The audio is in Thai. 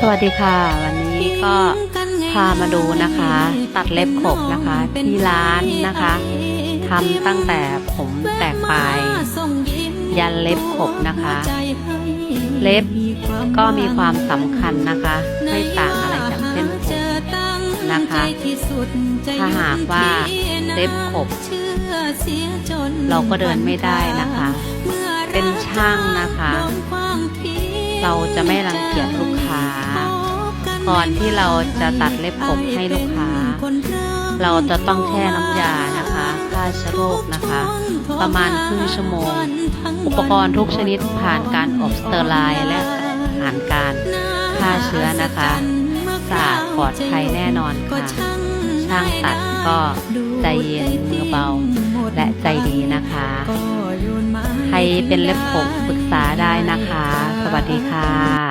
สวัสดีค่ะ วันนี้ก็พามาดูนะคะ ตัดเล็บขบนะคะ ที่ร้านนะคะทำตั้งแต่ผมแตกปลายยันเล็บขบนะคะ เล็บก็มีความสำคัญนะคะ ไม่ต่างอะไรจากเส้นผมนะคะ ถ้าหากว่าเล็บขบเราก็เดินไม่ได้นะคะ เป็นช่างนะคะ เราจะไม่รังเกียจลูกค้า ก่อนที่เราจะตัดเล็บขบให้ลูกค้า เราจะต้องแช่น้ำยานะคะฆ่าเชื้อโรคนะคะ ประมาณครึ่งชั่วโมง อุปกรณ์ทุกชนิดผ่านการอบสเตอร์ไลน์และผ่านการฆ่าเชื้อนะคะสะอาดปลอดภัยแน่นอนค่ะ ช่างตัดก็ใจเย็นมือเบา และใจดีนะคะ ใครเป็นเล็บผมปรึกษาได้นะคะ สวัสดีค่ะ